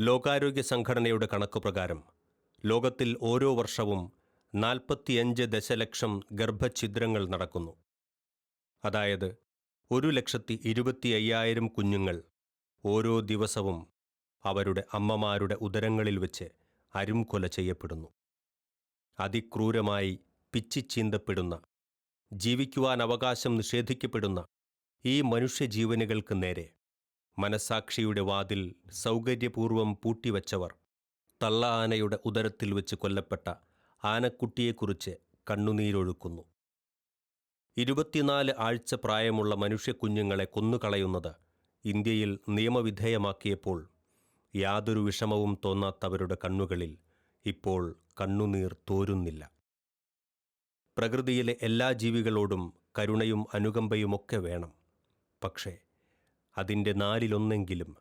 ലോകാരോഗ്യ സംഘടനയുടെ കണക്ക് പ്രകാരം ലോകത്തിൽ ഓരോ വർഷവും നാൽപ്പത്തിയഞ്ച് ദശലക്ഷം ഗർഭഛിദ്രങ്ങൾ നടക്കുന്നു. അതായത് ഒരു ലക്ഷത്തി ഇരുപത്തി അയ്യായിരം കുഞ്ഞുങ്ങൾ ഓരോ ദിവസവും അവരുടെ അമ്മമാരുടെ ഉദരങ്ങളിൽ വെച്ച് അരുംകൊല ചെയ്യപ്പെടുന്നു. അതിക്രൂരമായി പിച്ചിച്ചീന്തപ്പെടുന്ന ജീവിക്കുവാൻ അവകാശം നിഷേധിക്കപ്പെടുന്ന ഈ മനുഷ്യജീവനുകൾക്ക് നേരെ മനസാക്ഷിയുടെ വാതിൽ സൗകര്യപൂർവം പൂട്ടിവച്ചവർ. തള്ള ആനയുടെ ഉദരത്തിൽ വെച്ച് കൊല്ലപ്പെട്ട ആനക്കുട്ടിയെക്കുറിച്ച് കണ്ണുനീരൊഴുക്കുന്നു. ഇരുപത്തിനാല് ആഴ്ച പ്രായമുള്ള മനുഷ്യക്കുഞ്ഞുങ്ങളെ കൊന്നുകളയുന്നത് ഇന്ത്യയിൽ നിയമവിധേയമാക്കിയപ്പോൾ യാതൊരു വിഷമവും തോന്നാത്തവരുടെ കണ്ണുകളിൽ ഇപ്പോൾ കണ്ണുനീർ തോരുന്നില്ല. പ്രകൃതിയിലെ എല്ലാ ജീവികളോടും കരുണയും അനുകമ്പയുമൊക്കെ വേണം. പക്ഷേ അതിന്റെ നാലിലൊന്നെങ്കിലും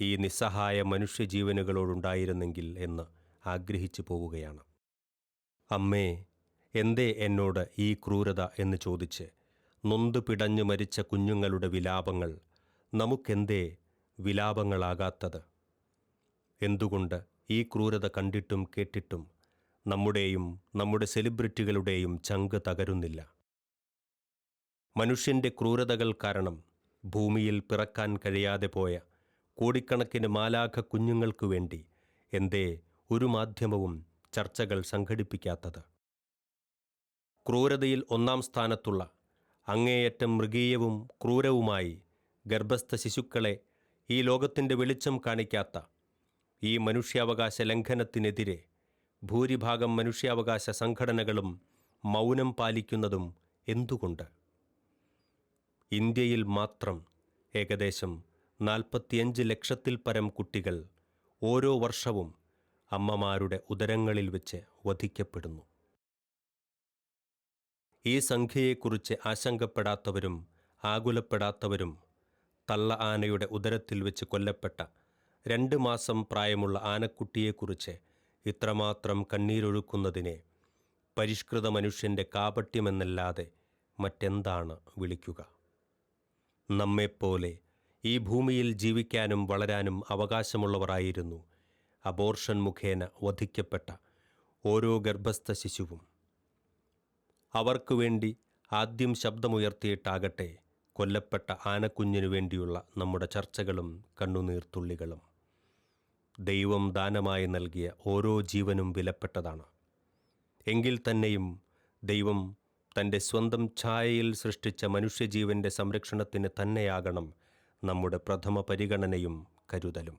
ഈ നിസ്സഹായ മനുഷ്യജീവനുകളോടുണ്ടായിരുന്നെങ്കിൽ എന്ന് ആഗ്രഹിച്ചു പോവുകയാണ്. അമ്മേ എന്തേ എന്നോട് ഈ ക്രൂരത എന്ന് ചോദിച്ച് നൊന്തു പിടഞ്ഞു മരിച്ച കുഞ്ഞുങ്ങളുടെ വിലാപങ്ങൾ നമുക്കെന്തേ വിലാപങ്ങളാകാത്തത്? എന്തുകൊണ്ട് ഈ ക്രൂരത കണ്ടിട്ടും കേട്ടിട്ടും നമ്മുടെയും നമ്മുടെ സെലിബ്രിറ്റികളുടെയും ചങ്ക് തകരുന്നില്ല? മനുഷ്യന്റെ ക്രൂരതകൾ കാരണം ഭൂമിയിൽ പിറക്കാൻ കഴിയാതെ പോയ കോടിക്കണക്കിന് മാലാഖ കുഞ്ഞുങ്ങൾക്കു വേണ്ടി എന്തേ ഒരു മാധ്യമവും ചർച്ചകൾ സംഘടിപ്പിക്കാത്തത്. ക്രൂരതയിൽ ഒന്നാം സ്ഥാനത്തുള്ള അങ്ങേയറ്റം മൃഗീയവും ക്രൂരവുമായി ഗർഭസ്ഥ ശിശുക്കളെ ഈ ലോകത്തിന്റെ വെളിച്ചം കാണിക്കാത്ത ഈ മനുഷ്യാവകാശ ലംഘനത്തിനെതിരെ ഭൂരിഭാഗം മനുഷ്യാവകാശ സംഘടനകളും മൗനം പാലിക്കുന്നതും എന്തുകൊണ്ട്? ഇന്ത്യയിൽ മാത്രം ഏകദേശം നാൽപ്പത്തിയഞ്ച് ലക്ഷത്തിൽ പരം കുട്ടികൾ ഓരോ വർഷവും അമ്മമാരുടെ ഉദരങ്ങളിൽ വെച്ച് വധിക്കപ്പെടുന്നു. ഈ സംഖ്യയെക്കുറിച്ച് ആശങ്കപ്പെടാത്തവരും ആകുലപ്പെടാത്തവരും തള്ള ആനയുടെ ഉദരത്തിൽ വെച്ച് കൊല്ലപ്പെട്ട രണ്ട് മാസം പ്രായമുള്ള ആനക്കുട്ടിയെക്കുറിച്ച് ഇത്രമാത്രം കണ്ണീരൊഴുക്കുന്നതിനെ പരിഷ്കൃത മനുഷ്യന്റെ കാപട്യമെന്നല്ലാതെ മറ്റെന്താണ് വിളിക്കുക? നമ്മെപ്പോലെ ഈ ഭൂമിയിൽ ജീവിക്കാനും വളരാനും അവകാശമുള്ളവരായിരുന്നു. അബോർഷൻ മുഖേന വധിക്കപ്പെട്ട ഓരോ ഗർഭസ്ഥ ശിശുവും. അവർക്കു വേണ്ടി ആദ്യം ശബ്ദമുയർത്തിയിട്ടാകട്ടെ കൊല്ലപ്പെട്ട ആനക്കുഞ്ഞിനു വേണ്ടിയുള്ള നമ്മുടെ ചർച്ചകളും കണ്ണുനീർത്തുള്ളികളും. ദൈവം ദാനമായി നൽകിയ ഓരോ ജീവനും വിലപ്പെട്ടതാണ്. എങ്കിൽ തന്നെയും ദൈവം തന്റെ സ്വന്തം ഛായയിൽ സൃഷ്ടിച്ച മനുഷ്യജീവന്റെ സംരക്ഷണത്തിന് തന്നെയാകണം നമ്മുടെ പ്രഥമ പരിഗണനയും കരുതലും.